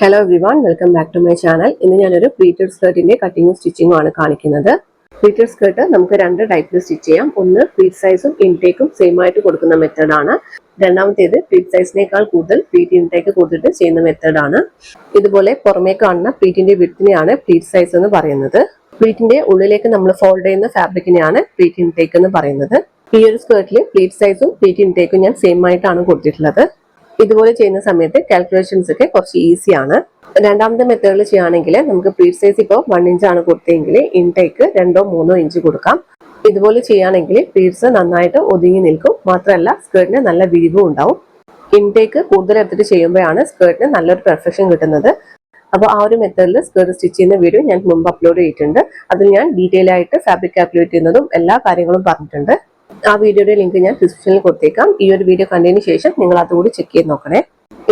Hello Vivan welcome back to my channel ഇന്ന് ഞാനൊരു pleated സ്കേർട്ടിന്റെ കട്ടിങ്ങും സ്റ്റിച്ചിങ്ങും ആണ് കാണിക്കുന്നത്. പ്ലീറ്റഡ് സ്കേർട്ട് നമുക്ക് രണ്ട് ടൈപ്പിൽ സ്റ്റിച്ച് ചെയ്യാം. ഒന്ന് പ്ലീറ്റ് സൈസും ഇൻടേക്കും സെയിം ആയിട്ട് കൊടുക്കുന്ന മെത്തേഡ് ആണ്. രണ്ടാമത്തേത് പ്ലീറ്റ് സൈസിനേക്കാൾ കൂടുതൽ പ്ലീറ്റ് ഇൻടേക്ക് കൊടുത്തിട്ട് ചെയ്യുന്ന മെത്തേഡ് ആണ്. ഇതുപോലെ പുറമേ കാണുന്ന പ്ലീറ്റിന്റെ വിട്ടിനെയാണ് പ്ലീറ്റ് സൈസ് എന്ന് പറയുന്നത്. പ്ലീറ്റിന്റെ ഉള്ളിലേക്ക് നമ്മൾ ഫോൾഡ് ചെയ്യുന്ന ഫാബ്രിക്കിനെയാണ് പ്ലീറ്റ് ഇൻടേക്ക് എന്ന് പറയുന്നത്. ഈ ഒരു സ്കേർട്ടിൽ പ്ലീറ്റ് സൈസും പ്ലീറ്റ് ഇൻടേക്കും ഞാൻ സെയിം ആയിട്ടാണ് കൊടുത്തിട്ടുള്ളത്. ഇതുപോലെ ചെയ്യുന്ന സമയത്ത് കാൽക്കുലേഷൻസ് ഒക്കെ കുറച്ച് ഈസിയാണ് രണ്ടാമത്തെ മെത്തേഡിൽ ചെയ്യുകയാണെങ്കിൽ നമുക്ക് പ്രീ സൈസ് ഇപ്പോൾ വൺ ഇഞ്ച് ആണ് കൊടുത്തെങ്കിൽ ഇൻടേക്ക് രണ്ടോ മൂന്നോ ഇഞ്ച് കൊടുക്കാം. ഇതുപോലെ ചെയ്യുകയാണെങ്കിൽ പ്രീഡ്സ് നന്നായിട്ട് ഒതുങ്ങി നിൽക്കും. മാത്രമല്ല സ്കേർട്ടിന് നല്ല വിരിവും ഉണ്ടാവും. ഇൻടേക്ക് കൂടുതൽ എടുത്തിട്ട് ചെയ്യുമ്പോഴാണ് സ്കേർട്ടിന് നല്ലൊരു പെർഫെക്ഷൻ കിട്ടുന്നത്. അപ്പോൾ ആ ഒരു മെത്തേഡിൽ സ്കേർട്ട് സ്റ്റിച്ച് ചെയ്യുന്ന വീഡിയോ ഞാൻ മുമ്പ് അപ്ലോഡ് ചെയ്തിട്ടുണ്ട്. അതിൽ ഞാൻ ഡീറ്റെയിൽ ആയിട്ട് ഫാബ്രിക് കാൽക്കുലേറ്റ് ചെയ്യുന്നതും എല്ലാ കാര്യങ്ങളും പറഞ്ഞിട്ടുണ്ട്. ആ വീഡിയോയുടെ ലിങ്ക് ഞാൻ ഡിസ്ക്രിപ്ഷനിൽ കൊടുത്തേക്കാം. ഈ ഒരു വീഡിയോ കണ്ടതിന് ശേഷം നിങ്ങൾ അതുകൂടി ചെക്ക് ചെയ്ത് നോക്കണേ.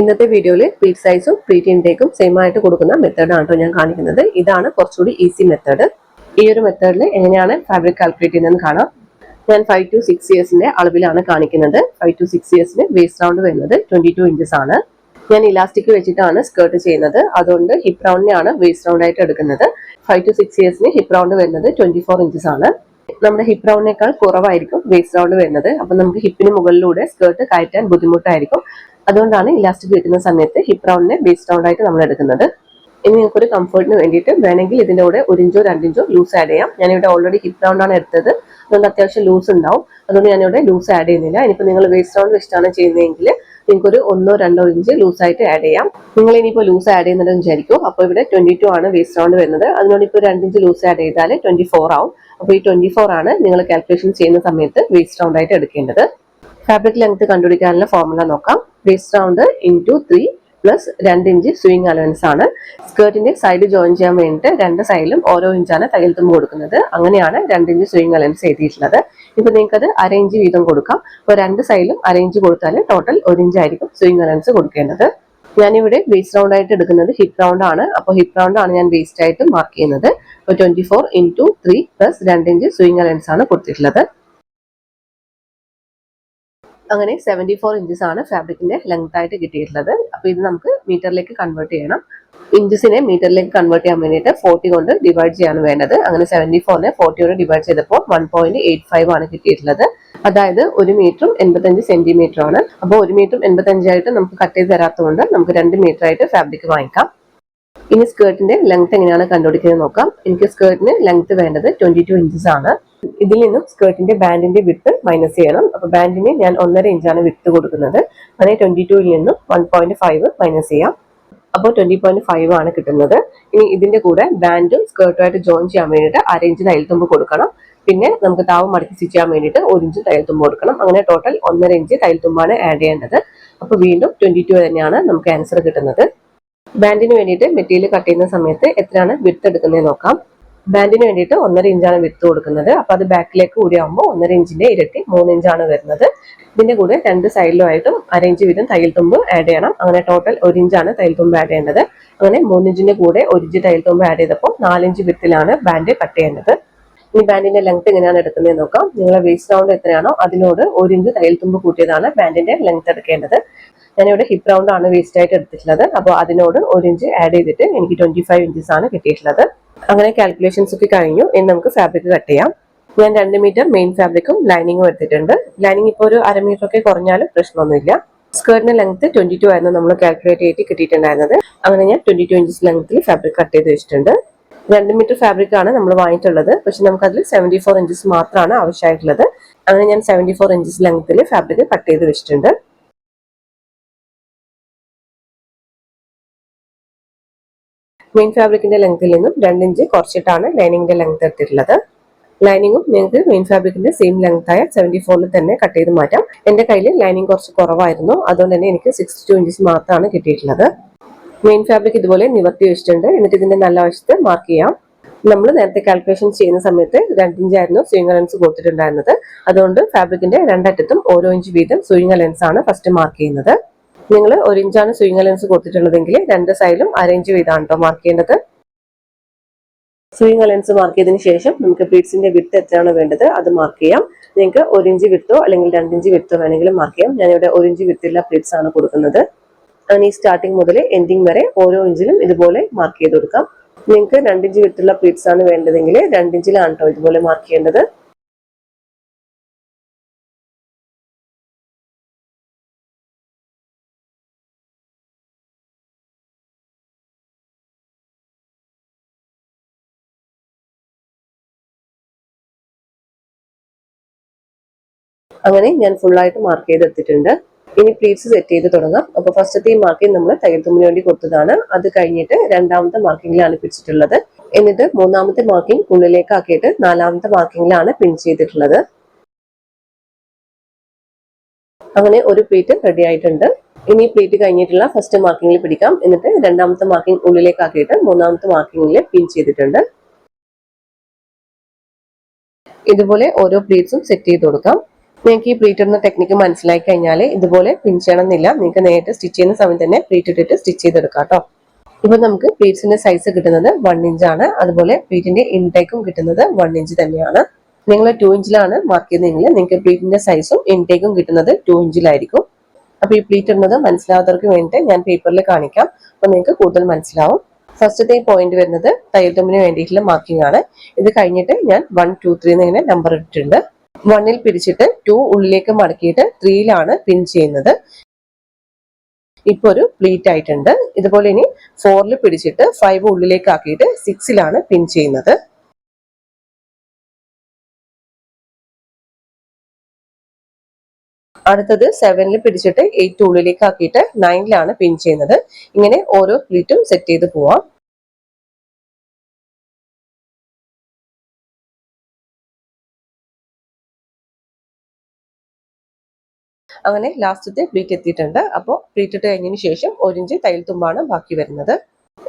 ഇന്നത്തെ വീഡിയോയിൽ പ്ലീറ്റ് സൈസും പ്ലീറ്റ് ഇൻടേക്കും സെയിം ആയിട്ട് കൊടുക്കുന്ന മെത്തേഡാണ് ഞാൻ കാണിക്കുന്നത്. ഇതാണ് കുറച്ചുകൂടി ഈസി മെത്തേഡ് ഈ ഒരു മെത്തേഡിൽ എങ്ങനെയാണ് ഫാബ്രിക് കാൽക്കുലേറ്റ് ചെയ്യുന്നതെന്ന് കാണാം. ഞാൻ ഫൈവ് ടു സിക്സ് ഇയേഴ്സിന്റെ അളവിലാണ് കാണിക്കുന്നത്. ഫൈവ് ടു സിക്സ് ഇയേഴ്സിന് വേസ്റ്റ് റൗണ്ട് വരുന്നത് ട്വന്റി ടു ഇഞ്ചസ് ആണ്. ഞാൻ ഇലാസ്റ്റിക് വെച്ചിട്ടാണ് സ്കേർട്ട് ചെയ്യുന്നത്. അതുകൊണ്ട് ഹിപ്പ് റൗണ്ടിനെയാണ് വേസ്റ്റ് റൗണ്ട് ആയിട്ട് എടുക്കുന്നത്. ഫൈവ് ടു സിക്സ് ഇയേഴ്സിന് ഹിപ്പ് റൗണ്ട് വരുന്നത് ട്വന്റി ഫോർ ഇഞ്ചസ് ആണ്. നമ്മുടെ ഹിപ്പ് റൗണ്ടിനേക്കാൾ കുറവായിരിക്കും വേസ്റ്റ് റൗണ്ട് വരുന്നത്. അപ്പൊ നമുക്ക് ഹിപ്പിന് മുകളിലൂടെ സ്കേർട്ട് കയറ്റാൻ ബുദ്ധിമുട്ടായിരിക്കും. അതുകൊണ്ടാണ് ഇലാസ്റ്റിക് വെക്കുന്ന സമയത്ത് ഹിപ്പ് റൗണ്ടിനെ വേസ്റ്റ് റൗണ്ട് ആയിട്ട് നമ്മൾ എടുക്കുന്നത്. ഇനി നിങ്ങൾക്ക് ഒരു കംഫർട്ടിന് വേണ്ടിയിട്ട് വേണമെങ്കിൽ ഇതിന്റെ കൂടെ ഒരിഞ്ചോ രണ്ടിഞ്ചോ ലൂസ് ആഡ് ചെയ്യാം. ഞാനിവിടെ ഓൾറെഡി ഹിപ്പ് റൗണ്ട് ആണ് എടുത്തത്. അതുകൊണ്ട് അത്യാവശ്യം ലൂസ് ഉണ്ടാവും. അതുകൊണ്ട് ഞാനിവിടെ ലൂസ് ആഡ് ചെയ്യുന്നില്ല. ഇനിയിപ്പോൾ നിങ്ങൾ വേസ്റ്റ് റൗണ്ട് വെച്ചിട്ടാണ് ചെയ്യുന്നതെങ്കിൽ നിങ്ങൾക്കൊരു ഒന്നോ രണ്ടോ ഇഞ്ച് ലൂസ് ആയിട്ട് ആഡ് ചെയ്യാം. നിങ്ങൾ ഇനിയിപ്പോൾ ലൂസ് ആഡ് ചെയ്യുന്നുണ്ടെന്ന് വിചാരിക്കും. അപ്പോൾ ഇവിടെ ട്വന്റി ടു ആണ് വേസ്റ്റ് റൗണ്ട് വരുന്നത്. അതിനോട് ഇപ്പോൾ രണ്ടിഞ്ച് ലൂസ് ആഡ് ചെയ്താൽ ട്വന്റി ഫോർ ആവും. അപ്പോൾ ഈ ട്വന്റി ഫോർ ആണ് നിങ്ങൾ കാൽക്കുലേഷൻ ചെയ്യുന്ന സമയത്ത് വേസ്റ്റ് റൗണ്ട് ആയിട്ട് എടുക്കേണ്ടത്. ഫാബ്രിക് ലെങ്ത് കണ്ടുപിടിക്കാനുള്ള ഫോർമുല നോക്കാം. Waist round into three plus രണ്ട് ഇഞ്ച് സ്വിങ് അലവൻസ് ആണ്. സ്കേർട്ടിന്റെ സൈഡ് ജോയിൻ ചെയ്യാൻ വേണ്ടിയിട്ട് രണ്ട് സൈഡിലും ഓരോ ഇഞ്ചാണ് തയ്യൽ തുമ്പ് കൊടുക്കുന്നത്. അങ്ങനെയാണ് രണ്ട് ഇഞ്ച് സ്വിങ് അലവൻസ് എഴുതിയിട്ടുള്ളത്. ഇപ്പൊ നിങ്ങൾക്ക് അത് അര വീതം കൊടുക്കാം. അപ്പോൾ രണ്ട് സൈഡിലും അര കൊടുത്താൽ ടോട്ടൽ ഒരു ഇഞ്ചായിരിക്കും സ്വിങ് അലവൻസ് കൊടുക്കേണ്ടത്. ഞാനിവിടെ ബേസ് റൗണ്ട് ആയിട്ട് എടുക്കുന്നത് ഹിപ്പ് റൗണ്ട് ആണ്. അപ്പോൾ ഹിപ്പ് റൗണ്ട് ആണ് ഞാൻ വേസ്റ്റ് ആയിട്ട് മാർക്ക് ചെയ്യുന്നത്. അപ്പോൾ twenty four into three plus രണ്ട് ഇഞ്ച് സ്വിങ് അലവൻസ് ആണ് കൊടുത്തിട്ടുള്ളത്. അങ്ങനെ സെവന്റി ഫോർ ഇഞ്ചസ് ആണ് ഫാബ്രിക്കിന്റെ ലെങ്ത് ആയിട്ട് കിട്ടിയിട്ടുള്ളത്. അപ്പോൾ ഇത് നമുക്ക് മീറ്ററിലേക്ക് കൺവേർട്ട് ചെയ്യണം. ഇഞ്ചസിനെ മീറ്ററിലേക്ക് കൺവേർട്ട് ചെയ്യാൻ വേണ്ടിയിട്ട് ഫോർട്ടി കൊണ്ട് ഡിവൈഡ് ചെയ്യാണ് വേണ്ടത്. അങ്ങനെ സെവന്റി ഫോറിനെ ഫോർട്ടി കൊണ്ട് ഡിവൈഡ് ചെയ്തപ്പോൾ വൺ പോയിന്റ് എയ്റ്റ് ഫൈവ് ആണ് കിട്ടിയിട്ടുള്ളത്. അതായത് ഒരു മീറ്ററും എൺപത്തഞ്ച് സെന്റിമീറ്റർ ആണ്. അപ്പോൾ ഒരു മീറ്ററും എൺപത്തഞ്ചായിട്ട് നമുക്ക് കട്ട് ചെയ്ത് തരാത്തതുകൊണ്ട് നമുക്ക് രണ്ട് മീറ്റർ ആയിട്ട് ഫാബ്രിക് വാങ്ങിക്കാം. ഇനി സ്കേർട്ടിന്റെ ലെങ്ത് എങ്ങനെയാണ് കണ്ടുപിടിക്കുന്നത് നോക്കാം. എനിക്ക് സ്കേർട്ടിന് ലെങ്ത് വേണ്ടത് ട്വന്റി ടു ഇഞ്ചസ് ആണ്. ഇതിൽ നിന്നും സ്കേർട്ടിന്റെ ബാൻഡിന്റെ വിട്ട് മൈനസ് ചെയ്യണം. അപ്പൊ ബാൻഡിന് ഞാൻ ഒന്നര ഇഞ്ചാണ് വിട്ട് കൊടുക്കുന്നത്. അങ്ങനെ ട്വന്റി ടൂവിൽ നിന്നും വൺ പോയിന്റ് ഫൈവ് മൈനസ് ചെയ്യാം. അപ്പോൾ ട്വന്റി പോയിന്റ് ഫൈവ് ആണ് കിട്ടുന്നത്. ഇനി ഇതിന്റെ കൂടെ ബാൻഡും സ്കേർട്ടുമായിട്ട് ജോയിൻ ചെയ്യാൻ വേണ്ടിയിട്ട് അര ഇഞ്ച് തയ്യൽത്തുമ്പ് കൊടുക്കണം. പിന്നെ നമുക്ക് താവ് മടക്കി സ്റ്റിച്ച് ചെയ്യാൻ വേണ്ടിയിട്ട് ഒരു ഇഞ്ച് തയ്യൽത്തുമ്പ് കൊടുക്കണം. അങ്ങനെ ടോട്ടൽ ഒന്നര ഇഞ്ച് തയ്യൽത്തുമ്പാണ് ആഡ് ചെയ്യേണ്ടത്. അപ്പോൾ വീണ്ടും ട്വന്റി ടു തന്നെയാണ് നമുക്ക് ആൻസർ കിട്ടുന്നത്. ബാൻഡിന് വേണ്ടിയിട്ട് മെറ്റീരിയൽ കട്ട് ചെയ്യുന്ന സമയത്ത് എത്രയാണ് വിത്ത് എടുക്കുന്നത് നോക്കാം. ബാൻഡിന് വേണ്ടിയിട്ട് ഒന്നര ഇഞ്ചാണ് വിത്ത് കൊടുക്കുന്നത്. അപ്പൊ അത് ബാക്കിലേക്ക് കൂടിയാകുമ്പോൾ ഒന്നര ഇഞ്ചിന്റെ ഇരട്ടി മൂന്ന് ഇഞ്ചാണ് വരുന്നത്. ഇതിന്റെ കൂടെ രണ്ട് സൈഡിലുമായിട്ടും അര ഇഞ്ച് വീതം തയ്യൽ തുമ്പ് ആഡ് ചെയ്യണം. അങ്ങനെ ടോട്ടൽ ഒരു ഇഞ്ചാണ് തയ്യൽ തുമ്പ് ആഡ് ചെയ്യേണ്ടത്. അങ്ങനെ മൂന്നിഞ്ചിന്റെ കൂടെ ഒരു ഇഞ്ച് തയ്യൽ തുമ്പ് ആഡ് ചെയ്തപ്പോൾ നാലിഞ്ച് വിത്തിലാണ് ബാൻഡ് കട്ട് ചെയ്യേണ്ടത്. ഇനി ബാൻഡിന്റെ ലെങ്ത് എങ്ങനെയാണ് എടുക്കുന്നത് നോക്കാം. നിങ്ങളെ വേസ്റ്റ് റൗണ്ട് എത്രയാണോ അതിനോട് ഒരു ഇഞ്ച് തയ്യൽ തുമ്പ് കൂട്ടിയതാണ് ബാൻഡിന്റെ ലെങ്ത് എടുക്കേണ്ടത്. ഞാനിവിടെ ഹിപ്പ് റൗണ്ട് ആണ് വേസ്റ്റ് ആയിട്ട് എടുത്തിട്ടുള്ളത്. അപ്പോൾ അതിനോട് ഒരു ഇഞ്ച് ആഡ് ചെയ്തിട്ട് എനിക്ക് ട്വന്റി ഫൈവ് ഇഞ്ചസ് ആണ് കിട്ടിയിട്ടുള്ളത്. അങ്ങനെ കാൽക്കുലേഷൻസ് ഒക്കെ കഴിഞ്ഞു. ഇനി നമുക്ക് ഫാബ്രിക് കട്ട് ചെയ്യാം. ഞാൻ രണ്ട് മീറ്റർ മെയിൻ ഫാബ്രിക്കും ലൈനിങ്ങും എടുത്തിട്ടുണ്ട്. ലൈനിങ് ഇപ്പോൾ ഒരു അര മീറ്റർ ഒക്കെ കുറഞ്ഞാലും പ്രശ്നമൊന്നുമില്ല. സ്കേർട്ടിന്റെ ലെങ്ത് ട്വന്റി ടു ആയിരുന്നു നമ്മൾ കാൽക്കുലേറ്റ് ചെയ്തിട്ട് കിട്ടിയിട്ടുണ്ടായിരുന്നത്. അങ്ങനെ ഞാൻ ട്വന്റി ടു ഇഞ്ചസ് ലെങ്ത്തിൽ ഫാബ്രിക് കട്ട് ചെയ്ത് വെച്ചിട്ടുണ്ട്. രണ്ട് മീറ്റർ ഫാബ്രിക് ആണ് നമ്മൾ വാങ്ങിയിട്ടുള്ളത്. പക്ഷെ നമുക്ക് അതിൽ സെവന്റി ഫോർ ഇഞ്ചസ് മാത്രമാണ് ആവശ്യമായിട്ടുള്ളത്. അങ്ങനെ ഞാൻ സെവന്റി ഫോർ ഇഞ്ചസ് ലെങ്ത്തിൽ ഫാബ്രിക് കട്ട് ചെയ്ത് വെച്ചിട്ടുണ്ട്. മെയിൻ ഫാബ്രിക്കിന്റെ ലെങ്ത്തിൽ നിന്നും രണ്ട് ഇഞ്ച് കുറച്ചിട്ടാണ് ലൈനിങ്ങിന്റെ ലെങ്ത് എടുത്തിട്ടുള്ളത് ലൈനിങ്ങും നിങ്ങൾക്ക് മെയിൻ ഫാബ്രിക്കിന്റെ സെയിം ലെങ്ത് ആയ സെവന്റി ഫോറിൽ തന്നെ കട്ട് ചെയ്ത് മാറ്റാം. എന്റെ കയ്യിൽ ലൈനിങ് കുറച്ച് കുറവായിരുന്നു. അതുകൊണ്ട് തന്നെ എനിക്ക് സിക്സ്റ്റി ടു ഇഞ്ചസ് മാത്രമാണ് കിട്ടിയിട്ടുള്ളത്. മെയിൻ ഫാബ്രിക് ഇതുപോലെ നിവർത്തി വെച്ചിട്ടുണ്ട്. എന്നിട്ട് ഇതിന്റെ നല്ല വശത്ത് മാർക്ക് ചെയ്യാം. നമ്മൾ നേരത്തെ കാൽക്കുലേഷൻ ചെയ്യുന്ന സമയത്ത് രണ്ടിഞ്ചായിരുന്നു സ്വിങ് അലൻസ് കൊടുത്തിട്ടുണ്ടായിരുന്നത്. അതുകൊണ്ട് ഫാബ്രിക്കിന്റെ രണ്ടറ്റത്തും ഓരോ ഇഞ്ച് വീതം സ്വിങ് അലൻസ് ആണ് ഫസ്റ്റ് മാർക്ക് ചെയ്യുന്നത്. നിങ്ങൾ ഒരു ഇഞ്ചാണ് സ്വിങ് ലെൻസ് കൊടുത്തിട്ടുള്ളതെങ്കിൽ രണ്ട് സൈഡിലും അറേഞ്ച് ചെയ്താണ് കേട്ടോ മാർക്ക് ചെയ്യേണ്ടത്. സ്വിങ് ലെൻസ് മാർക്ക് ചെയ്തതിന് ശേഷം നമുക്ക് ബീഡ്സിന്റെ വിട്ട് എത്രയാണോ വേണ്ടത് അത് മാർക്ക് ചെയ്യാം. നിങ്ങൾക്ക് ഒരു ഇഞ്ച് വിട്ടോ അല്ലെങ്കിൽ രണ്ടിഞ്ച് വിട്ടോ വേണമെങ്കിലും മാർക്ക് ചെയ്യാം. ഞാനിവിടെ ഒരു ഇഞ്ച് വിത്തുള്ള ബീഡ്സ് ആണ് കൊടുക്കുന്നത്. അങ്ങനെ ഈ സ്റ്റാർട്ടിങ് മുതൽ എൻഡിങ് വരെ ഓരോ ഇഞ്ചിലും ഇതുപോലെ മാർക്ക് ചെയ്ത് കൊടുക്കാം. നിങ്ങൾക്ക് രണ്ടിഞ്ച് വിട്ടുള്ള പ്ലീറ്റ്സ് ആണ് വേണ്ടതെങ്കിൽ രണ്ടിഞ്ചിലാണ് കേട്ടോ ഇതുപോലെ മാർക്ക് ചെയ്യേണ്ടത്. അങ്ങനെ ഞാൻ ഫുള്ളായിട്ട് മാർക്ക് ചെയ്തെടുത്തിട്ടുണ്ട്. ഇനി പ്ലീറ്റ്സ് സെറ്റ് ചെയ്ത് തുടങ്ങാം. അപ്പോൾ ഫസ്റ്റത്തെ മാർക്കിംഗ് നമ്മൾ തയ്യൽ വേണ്ടി കൊടുത്തതാണ്. അത് കഴിഞ്ഞിട്ട് രണ്ടാമത്തെ മാർക്കിങ്ങിലാണ് പിടിച്ചിട്ടുള്ളത്. എന്നിട്ട് മൂന്നാമത്തെ മാർക്കിംഗ് ഉള്ളിലേക്ക് ആക്കിയിട്ട് നാലാമത്തെ മാർക്കിങ്ങിലാണ് പിൻ ചെയ്തിട്ടുള്ളത്. അങ്ങനെ ഒരു പ്ലീറ്റ് റെഡി ആയിട്ടുണ്ട്. ഇനി പ്ലീറ്റ് കഴിഞ്ഞിട്ടുള്ള ഫസ്റ്റ് മാർക്കിങ്ങിൽ പിടിക്കാം. എന്നിട്ട് രണ്ടാമത്തെ മാർക്കിംഗ് ഉള്ളിലേക്ക് ആക്കിയിട്ട് മൂന്നാമത്തെ മാർക്കിങ്ങിൽ പിൻ ചെയ്തിട്ടുണ്ട്. ഇതുപോലെ ഓരോ പ്ലീറ്റ്സും സെറ്റ് ചെയ്ത് കൊടുക്കാം. നിങ്ങൾക്ക് ഈ പ്ലീറ്റ് ഇടുന്ന ടെക്നിക്ക് മനസ്സിലാക്കി കഴിഞ്ഞാൽ ഇതുപോലെ പിൻ ചെയ്യണമെന്നില്ല. നിങ്ങൾക്ക് നേരിട്ട് സ്റ്റിച്ച് ചെയ്യുന്ന സമയത്ത് തന്നെ പ്ലീറ്റ് ഇട്ടിട്ട് സ്റ്റിച്ച് ചെയ്തെടുക്കാം കേട്ടോ. ഇപ്പൊ നമുക്ക് പ്ലീറ്റ്സിന്റെ സൈസ് കിട്ടുന്നത് വൺ ആണ്. അതുപോലെ പ്ലീറ്റിന്റെ ഇൻടേക്കും കിട്ടുന്നത് വൺ ഇഞ്ച് തന്നെയാണ്. നിങ്ങൾ ടു ഇഞ്ചിലാണ് മാർക്ക് ചെയ്യുന്നതെങ്കിൽ നിങ്ങൾക്ക് പ്ലീറ്റിന്റെ സൈസും ഇൻടേക്കും കിട്ടുന്നത് ടു ഇഞ്ചിലായിരിക്കും അപ്പൊ ഈ പ്ലീറ്റ് ഇടുന്നത് മനസ്സിലാവാത്തവർക്ക് വേണ്ടിയിട്ട് ഞാൻ പേപ്പറിൽ കാണിക്കാം. അപ്പൊ നിങ്ങൾക്ക് കൂടുതൽ മനസ്സിലാവും. ഫസ്റ്റത്തെ പോയിന്റ് വരുന്നത് തയ്യൽ തുമ്പിന് വേണ്ടിയിട്ടുള്ള മാർക്കിംഗ് ആണ്. ഇത് കഴിഞ്ഞിട്ട് ഞാൻ വൺ ടു ത്രീ എന്നിങ്ങനെ നമ്പർ ഇട്ടിട്ടുണ്ട്. വണ്ണിൽ പിരിച്ചിട്ട് ടു ഉള്ളിലേക്ക് മടക്കിയിട്ട് ത്രീയിലാണ് പിൻ ചെയ്യുന്നത്. ഇപ്പൊ ഒരു പ്ലീറ്റ് ആയിട്ടുണ്ട്. ഇതുപോലെ ഇനി ഫോറിൽ പിടിച്ചിട്ട് ഫൈവ് ഉള്ളിലേക്ക് ആക്കിയിട്ട് സിക്സിലാണ് പിൻ ചെയ്യുന്നത്. അടുത്തത് സെവനിൽ പിടിച്ചിട്ട് എയ്റ്റ് ഉള്ളിലേക്ക് ആക്കിയിട്ട് നയനിലാണ് പിൻ ചെയ്യുന്നത്. ഇങ്ങനെ ഓരോ പ്ലീറ്റും സെറ്റ് ചെയ്ത് പോവാം. അങ്ങനെ ലാസ്റ്റത്തെ പ്ലീറ്റ് എത്തിയിട്ടുണ്ട്. അപ്പോൾ പ്ലീറ്റ് ഇട്ട് കഴിഞ്ഞതിന് ശേഷം ഒരു ഇഞ്ച് തയ്യൽ തുമ്പാണ് ബാക്കി വരുന്നത്.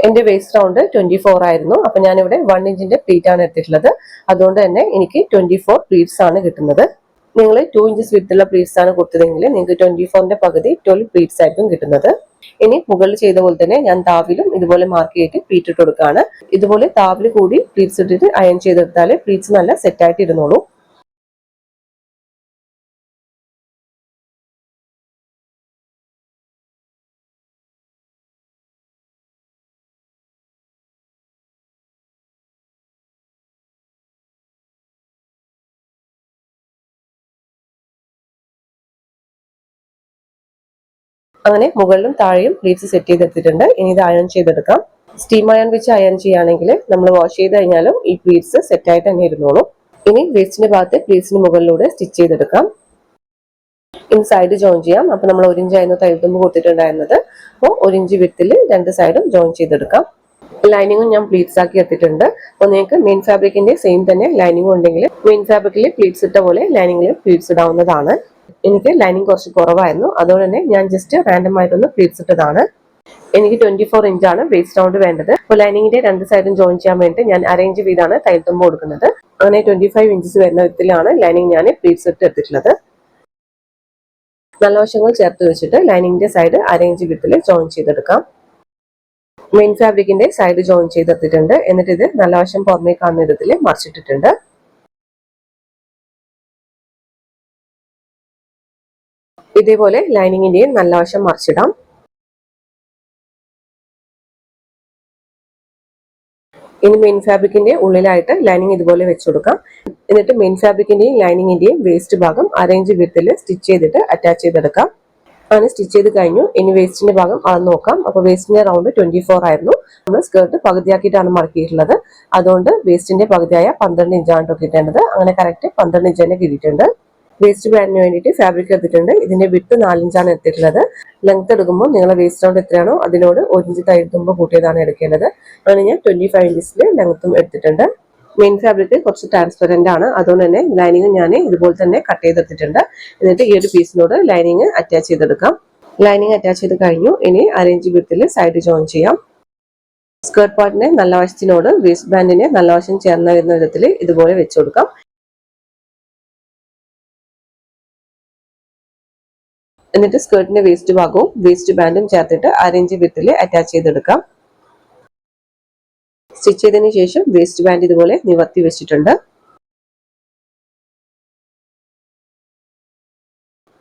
എന്റെ വേസ്റ്റ് റൗണ്ട് ട്വന്റി ഫോർ ആയിരുന്നു. അപ്പൊ ഞാനിവിടെ വൺ ഇഞ്ചിന്റെ പ്ലീറ്റ് ആണ് എടുത്തിട്ടുള്ളത്. അതുകൊണ്ട് തന്നെ എനിക്ക് ട്വന്റി ഫോർ പ്ലീറ്റ്സ് ആണ് കിട്ടുന്നത്. നിങ്ങൾ ടു ഇഞ്ചസ് വിത്തുള്ള പ്ലീറ്റ്സ് ആണ് കൊടുത്തതെങ്കിൽ നിങ്ങൾക്ക് ട്വന്റി ഫോറിന്റെ പകുതി ട്വൽവ് പ്ലീറ്റ്സ് ആയിരിക്കും കിട്ടുന്നത്. ഇനി മുകളിൽ ചെയ്ത പോലെ തന്നെ ഞാൻ താവിലും ഇതുപോലെ മാർക്ക് ചെയ്തിട്ട് പ്ലീറ്റ് ഇട്ട് കൊടുക്കുകയാണ്. ഇതുപോലെ താവിൽ കൂടി പ്ലീറ്റ്സ് ഇട്ടിട്ട് അയൺ ചെയ്തെടുത്താൽ പ്ലീറ്റ്സ് നല്ല സെറ്റ് ആയിട്ട് ഇരുന്നോളൂ. അങ്ങനെ മുകളിലും താഴെയും പ്ലീറ്റ്സ് സെറ്റ് ചെയ്തെടുത്തിട്ടുണ്ട്. ഇനി ഇത് അയൺ ചെയ്തെടുക്കാം. സ്റ്റീം അയൺ വെച്ച് അയൺ ചെയ്യുകയാണെങ്കിൽ നമ്മൾ വാഷ് ചെയ്ത് കഴിഞ്ഞാലും ഈ പ്ലീറ്റ്സ് സെറ്റ് ആയിട്ട് തന്നെ ഇരുന്നോളൂ. ഇനി വേസ്റ്റിന്റെ ഭാഗത്ത് പ്ലീറ്റ്സിന് മുകളിലൂടെ സ്റ്റിച്ച് ചെയ്തെടുക്കാം. ഇനി സൈഡ് ജോയിൻ ചെയ്യാം. അപ്പൊ നമ്മൾ ഒരു ഇഞ്ച് ആയിരുന്നു തയ്യൽത്തുമ്പ് കൊടുത്തിട്ടുണ്ടായിരുന്നത്. അപ്പോൾ ഒരു ഇഞ്ച് വിത്തിൽ രണ്ട് സൈഡും ജോയിൻ ചെയ്തെടുക്കാം. ലൈനിങ്ങും ഞാൻ പ്ലീറ്റ്സ് ആക്കി എത്തിയിട്ടുണ്ട് അപ്പോൾ നിങ്ങൾക്ക് മെയിൻ ഫാബ്രിക്കിന്റെ സെയിം തന്നെ ലൈനിങ്ങും ഉണ്ടെങ്കിൽ മെയിൻ ഫാബ്രിക്കിൽ പ്ലീറ്റ്സ് ഇട്ട പോലെ ലൈനിങ്ങിൽ പ്ലീറ്റ്സ് ഇടാവുന്നതാണ്. എനിക്ക് ലൈനിങ് കുറച്ച് കുറവായിരുന്നു. അതുകൊണ്ട് തന്നെ ഞാൻ ജസ്റ്റ് റാൻഡം ആയിട്ടൊന്ന് പ്ലീറ്റ്സ് ഇട്ടതാണ്. എനിക്ക് ട്വന്റി ഫോർ ഇഞ്ചാണ് വേസ്റ്റ് റൗണ്ട് വേണ്ടത്. അപ്പോൾ ലൈനിങ്ങിന്റെ രണ്ട് സൈഡും ജോയിൻ ചെയ്യാൻ വേണ്ടി ഞാൻ അറേഞ്ച് ചെയ്താണ് തയ്യൽത്തുമ്പ് കൊടുക്കുന്നത്. അങ്ങനെ ട്വന്റി ഫൈവ് ഇഞ്ചസ് വരുന്ന വിധത്തിലാണ് ലൈനിങ് ഞാൻ പ്ലീറ്റ്സ് ഇട്ട് എടുത്തിട്ടുള്ളത്. നല്ല വശങ്ങൾ ചേർത്ത് വെച്ചിട്ട് ലൈനിങ്ങിന്റെ സൈഡ് അറേഞ്ച് വിധത്തിൽ ജോയിൻ ചെയ്തെടുക്കാം. മെയിൻ ഫാബ്രിക്കിന്റെ സൈഡ് ജോയിൻ ചെയ്തെടുത്തിട്ടുണ്ട്. എന്നിട്ട് ഇത് നല്ല വശം പുറമേ കാണുന്ന വിധത്തിൽ മറിച്ചിട്ടിട്ടുണ്ട്. ഇതേപോലെ ലൈനിങ്ങിന്റെയും നല്ല വശം മറിച്ചിടാം. ഇനി മെയിൻ ഫാബ്രിക്കിന്റെ ഉള്ളിലായിട്ട് ലൈനിങ് ഇതുപോലെ വെച്ച് കൊടുക്കാം എന്നിട്ട് മെയിൻ ഫാബ്രിക്കിന്റെയും ലൈനിങ്ങിന്റെയും വേസ്റ്റ് ഭാഗം അറേഞ്ച് വിത്തിൽ സ്റ്റിച്ച് ചെയ്തിട്ട് അറ്റാച്ച് ചെയ്തെടുക്കാം. ആണ് സ്റ്റിച്ച് ചെയ്ത് കഴിഞ്ഞു. ഇനി വേസ്റ്റിന്റെ ഭാഗം അളന്ന് നോക്കാം. അപ്പോൾ വേസ്റ്റിന്റെ റൗണ്ട് ട്വന്റി ഫോർ ആയിരുന്നു. നമ്മൾ സ്കേർട്ട് പകുതിയാക്കിയിട്ടാണ് മടക്കിയിട്ടുള്ളത്. അതുകൊണ്ട് വേസ്റ്റിന്റെ പകുതിയായ പന്ത്രണ്ട് ഇഞ്ചാണ് കിട്ടേണ്ടത്. അങ്ങനെ കറക്റ്റ് പന്ത്രണ്ട് ഇഞ്ച് തന്നെ കിട്ടിയിട്ടുണ്ട്. വേസ്റ്റ് ബാൻഡിന് വേണ്ടിയിട്ട് ഫാബ്രിക് എടുത്തിട്ടുണ്ട്. ഇതിന്റെ വിട്ട് നാലിഞ്ചാണ് എടുത്തിട്ടുള്ളത്. ലെങ്ത് എടുക്കുമ്പോൾ നിങ്ങളെ വേസ്റ്റ് റൗണ്ട് എത്രയാണോ അതിനോട് ഒരു ഇഞ്ച് തയ്യൽത്തുമ്പോൾ കൂട്ടിയതാണ് എടുക്കേണ്ടത്. അങ്ങനെ ഞാൻ ട്വന്റി ഫൈവ് ഇഞ്ചസിൽ ലെങ്ത്തും എടുത്തിട്ടുണ്ട്. മെയിൻ ഫാബ്രിക് കുറച്ച് ട്രാൻസ്പെറന്റ് ആണ്. അതുകൊണ്ട് തന്നെ ലൈനിങ് ഞാൻ ഇതുപോലെ തന്നെ കട്ട് ചെയ്തെടുത്തിട്ടുണ്ട്. എന്നിട്ട് ഈ ഒരു പീസിനോട് ലൈനിങ് അറ്റാച്ച് ചെയ്തെടുക്കാം. ലൈനിങ് അറ്റാച്ച് ചെയ്ത് കഴിഞ്ഞു. ഇനി അരേഞ്ച് വിത്തിൽ സൈഡ് ജോയിൻ ചെയ്യാം. സ്കേർട്ട് പാർട്ടിനെ നല്ല വശത്തിനോട് വേസ്റ്റ് ബാൻഡിനെ നല്ല വശം ചേർന്ന വരുന്ന വിധത്തിൽ ഇതുപോലെ വെച്ചു കൊടുക്കാം. എന്നിട്ട് സ്കേർട്ടിന്റെ വേസ്റ്റ് ഭാഗവും വേസ്റ്റ് ബാൻഡും ചേർത്തിട്ട് അരഞ്ച് വിത്തിൽ അറ്റാച്ച് ചെയ്തെടുക്കാം. സ്റ്റിച്ച് ചെയ്തതിന് ശേഷം വേസ്റ്റ് ബാൻഡ് ഇതുപോലെ നിവർത്തി വെച്ചിട്ടുണ്ട്.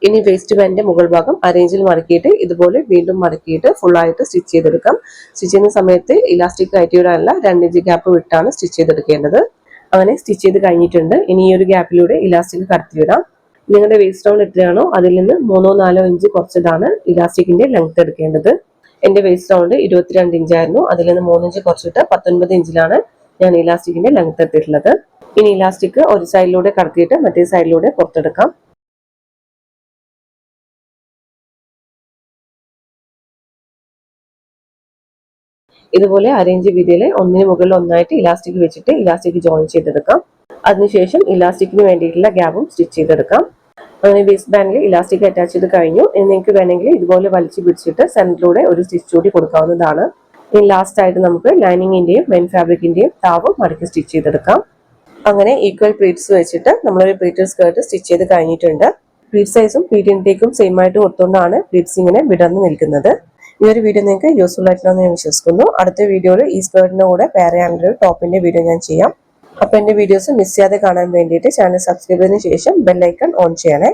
ഇനി വേസ്റ്റ് ബാൻഡിന്റെ മുകൾ ഭാഗം അരേഞ്ചിൽ മടക്കിയിട്ട് ഇതുപോലെ വീണ്ടും മടക്കിയിട്ട് ഫുൾ ആയിട്ട് സ്റ്റിച്ച് ചെയ്തെടുക്കാം. സ്റ്റിച്ച് ചെയ്യുന്ന സമയത്ത് ഇലാസ്റ്റിക് കയറ്റിവിടാനല്ല രണ്ട് രണ്ടിഞ്ച് ഗ്യാപ്പ് വിട്ടാണ് സ്റ്റിച്ച് ചെയ്തെടുക്കേണ്ടത്. അങ്ങനെ സ്റ്റിച്ച് ചെയ്ത് കഴിഞ്ഞിട്ടുണ്ട്. ഇനി ഈ ഒരു ഗ്യാപ്പിലൂടെ ഇലാസ്റ്റിക് കടത്തിവിടാം. നിങ്ങളുടെ വേസ്റ്റ് റൗണ്ട് എത്രയാണോ അതിൽ നിന്ന് മൂന്നോ നാലോ ഇഞ്ച് കുറച്ചിട്ടാണ് ഇലാസ്റ്റിക്കിന്റെ ലെങ്ത് എടുക്കേണ്ടത്. എന്റെ വേസ്റ്റ് റൗണ്ട് ഇരുപത്തിരണ്ട് ഇഞ്ചായിരുന്നു അതിൽ നിന്ന് മൂന്നിഞ്ച് കുറച്ചിട്ട് പത്തൊൻപത് ഇഞ്ചിലാണ് ഞാൻ ഇലാസ്റ്റിക്കിന്റെ ലെങ്ത് എടുത്തിട്ടുള്ളത്. ഇനി ഇലാസ്റ്റിക് ഒരു സൈഡിലൂടെ കടത്തിയിട്ട് മറ്റേ സൈഡിലൂടെ പുറത്തെടുക്കാം. ഇതുപോലെ അരേഞ്ച് വീതിയിൽ ഒന്നിന് മുകളിൽ ഒന്നായിട്ട് ഇലാസ്റ്റിക് വെച്ചിട്ട് ഇലാസ്റ്റിക് ജോയിൻ ചെയ്തെടുക്കാം. അതിനുശേഷം ഇലാസ്റ്റിക്കിന് വേണ്ടിയിട്ടുള്ള ഗ്യാപ്പും സ്റ്റിച്ച് ചെയ്തെടുക്കാം. അങ്ങനെ വേസ്റ്റ് ബാൻഡിൽ ഇലാസ്റ്റിക് അറ്റാച്ച് ചെയ്ത് കഴിഞ്ഞു. ഇനി നിങ്ങൾക്ക് വേണമെങ്കിൽ ഇതുപോലെ വലിച്ചു പിടിച്ചിട്ട് സെന്ററിലൂടെ ഒരു സ്റ്റിച്ച് കൂടി കൊടുക്കാവുന്നതാണ്. ഇനി ലാസ്റ്റ് ആയിട്ട് നമുക്ക് ലൈനിങ്ങിന്റെയും മെയിൻ ഫാബ്രിക്കിന്റെയും താവും മടക്കി സ്റ്റിച്ച് ചെയ്തെടുക്കാം. അങ്ങനെ ഈക്വൽ പ്ലീറ്റ്സ് വെച്ചിട്ട് നമ്മളൊരു പ്ലീറ്റഡ് സ്കേർട്ട് സ്റ്റിച്ച് ചെയ്ത് കഴിഞ്ഞിട്ടുണ്ട്. പ്ലീറ്റ് സൈസും പ്ലീറ്റ് ഇൻടേക്കും സെയിം ആയിട്ട് കൊടുത്തുകൊണ്ടാണ് പ്ലീറ്റ്സ് ഇങ്ങനെ വിടർന്ന് നിൽക്കുന്നത്. ഈ ഒരു വീഡിയോ നിങ്ങൾക്ക് യൂസ്ഫുൾ ആയിട്ടുണ്ടെന്ന് ഞാൻ വിശ്വസിക്കുന്നു. അടുത്ത വീഡിയോയിൽ ഈ സ്കേർട്ടിന്റെ കൂടെ വേറെ ആണെങ്കിൽ ടോപ്പിന്റെ വീഡിയോ ഞാൻ ചെയ്യാം. അപ്പൊ എന്റെ വീഡിയോസ് മിസ് ചെയ്യാതെ കാണാൻ വേണ്ടിയിട്ട് ചാനൽ സബ്സ്ക്രൈബ് ചെയ്തതിനു ശേഷം ബെല്ലൈക്കൺ ഓൺ ചെയ്യണേ.